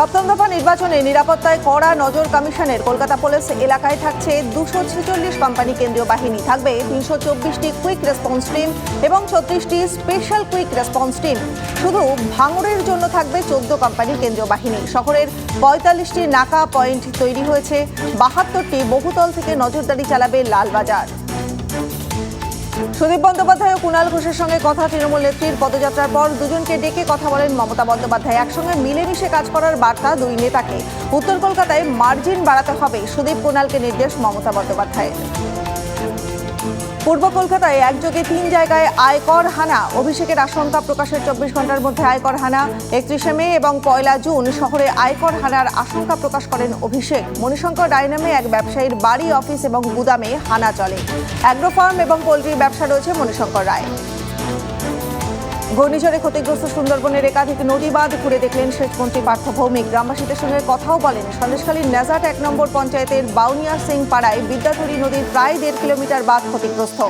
সপ্তম দফা নির্বাচনে নিরাপত্তায় কড়া নজর কমিশনের। কলকাতা পুলিশ এলাকায় থাকছে দুশো ছেচল্লিশ কোম্পানি কেন্দ্রীয় বাহিনী। থাকবে তিনশো চব্বিশটি কুইক রেসপন্স টিম এবং ছত্রিশটি স্পেশাল কুইক রেসপন্স টিম শুধু ভাঙড়ের জন্য থাকবে চোদ্দ কোম্পানি কেন্দ্রীয় বাহিনী। শহরের পঁয়তাল্লিশটি নাকা পয়েন্ট তৈরি হয়েছে। বাহাত্তরটি বহুতল থেকে নজরদারি চালাবে লালবাজার। সুদীপ বন্দ্যোপাধ্যায় ও কুণাল ঘোষের সঙ্গে কথা, তৃণমূল নেত্রীর পদযাত্রার পর দুজনকে ডেকে কথা বলেন মমতা বন্দ্যোপাধ্যায়। একসঙ্গে মিলেমিশে কাজ করার বার্তা দুই নেতাকে। উত্তর কলকাতায় মার্জিন বাড়াতে হবে। সুদীপ কুণালকে নির্দেশ মমতা বন্দ্যোপাধ্যায়ের। পূর্ব কলকাতায় একযোগে তিন জায়গায় আয়কর হানা। অভিষেকের আশঙ্কা প্রকাশের চব্বিশ ঘণ্টার মধ্যে আয়কর হানা। একত্রিশে মে এবং পয়লা জুন শহরে আয়কর হানার আশঙ্কা প্রকাশ করেন অভিষেক। মণিশঙ্কর ডাইনামে এক ব্যবসায়ীর বাড়ি, অফিস এবং গুদামে হানা চলে। অ্যাগ্রোফার্ম এবং পোলট্রির ব্যবসা রয়েছে মণিশঙ্কর রায়। ঘূর্ণিঝড়ে ক্ষতিগ্রস্ত সুন্দরবনের একাধিক নদী বাঁধ ঘুরে দেখলেন সেচমন্ত্রী পার্থ ভৌমিক। গ্রামবাসীদের সঙ্গে কথাও বলেন, সন্দেশখালীর নেজাট এক নম্বর পঞ্চায়েতের বাউনিয়া সিং পাড়ায় বিদ্যাধরী নদীর প্রায় দেড় কিলোমিটার বাঁধ ক্ষতিগ্রস্ত।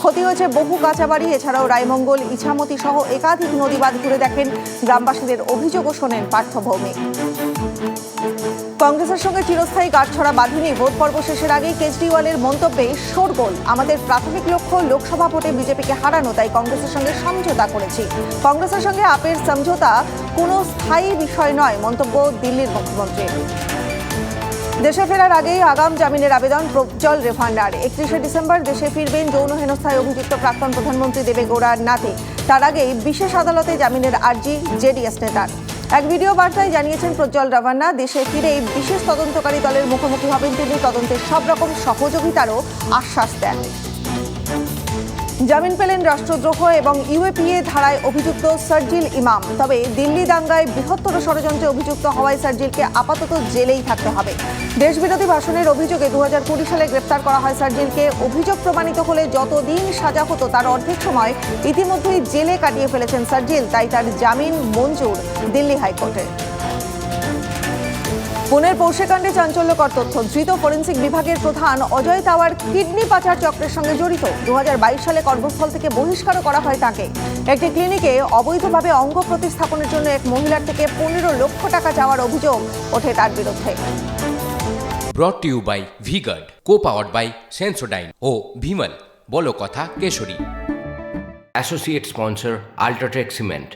ক্ষতি হয়েছে বহু কাঁচাবাড়ি, এছাড়াও রায়মঙ্গল, ইছামতি সহ একাধিক নদী বাঁধ ঘুরে দেখেন গ্রামবাসীদের অভিযোগও শোনেন পার্থ ভৌমিক। কংগ্রেসের সঙ্গে চিরস্থায়ী গাঁটছড়া বাঁধেনি, ভোট পর্ব শেষের আগেই কেজরিওয়ালের মন্তব্যে শোরগোল আমাদের প্রাথমিক লক্ষ্য লোকসভা ভোটে বিজেপিকে হারানো, তাই কংগ্রেসের সঙ্গে সমঝোতা করেছি। কংগ্রেসের সঙ্গে আপের সমঝোতা কোনো স্থায়ী বিষয় নয়, মন্তব্য দিল্লির মুখ্যমন্ত্রীর দেশে ফেরার আগেই আগাম জামিনের আবেদন প্রজ্জ্বল রেফান্ডার। একত্রিশে ডিসেম্বর দেশে ফিরবেন যৌন হেনস্থায় অভিযুক্ত প্রাক্তন প্রধানমন্ত্রী দেবেগৌড়ার নাতি। তার আগেই বিশেষ আদালতে জামিনের আর্জি জেডিএস নেতার। এক ভিডিও বার্তায় জানিয়েছেন প্রজ্জ্বল রাভান্না, দেশে ফিরে এই বিশেষ তদন্তকারী দলের মুখোমুখি হবেন তিনি। তদন্তের সব রকম সহযোগিতারও আশ্বাস দেন। জামিন পেলেন রাষ্ট্রদ্রোহ এবং ইউএপিএ ধারায় অভিযুক্ত সার্জিল ইমাম। তবে দিল্লি দাঙ্গায় বৃহত্তর ষড়যন্ত্রে অভিযুক্ত হওয়ায় সার্জিলকে আপাতত জেলেই থাকতে হবে। দেশবিরোধী ভাষণের অভিযোগে দু হাজার কুড়ি সালে গ্রেপ্তার করা হয় সার্জিলকে। অভিযোগ প্রমাণিত হলে যতদিন সাজা হতো তার অর্ধেক সময় ইতিমধ্যেই জেলে কাটিয়ে ফেলেছেন সার্জিল, তাই তার জামিন মঞ্জুর দিল্লি হাইকোর্টে। পুনের পৌষেকাণ্ডে চাঞ্চল্যকর তথ্য। ধৃত ফরেন্সিক বিভাগের প্রধান অজয় তাওয়ার কিডনি পাচার চক্রের সঙ্গে জড়িত। দুহাজার বাইশ সালে কর্মস্থল থেকে বহিষ্কারও করা হয় তাকে। একটি ক্লিনিকে অবৈধভাবে অঙ্গ প্রতিস্থাপনের জন্য এক মহিলার থেকে পনেরো লক্ষ টাকা চাওয়ার অভিযোগ ওঠে তার বিরুদ্ধে। Brought to you by V Guard co powered by Sensodyne ও ভিমল বলো কথা Kesari. Associate sponsor UltraTech cement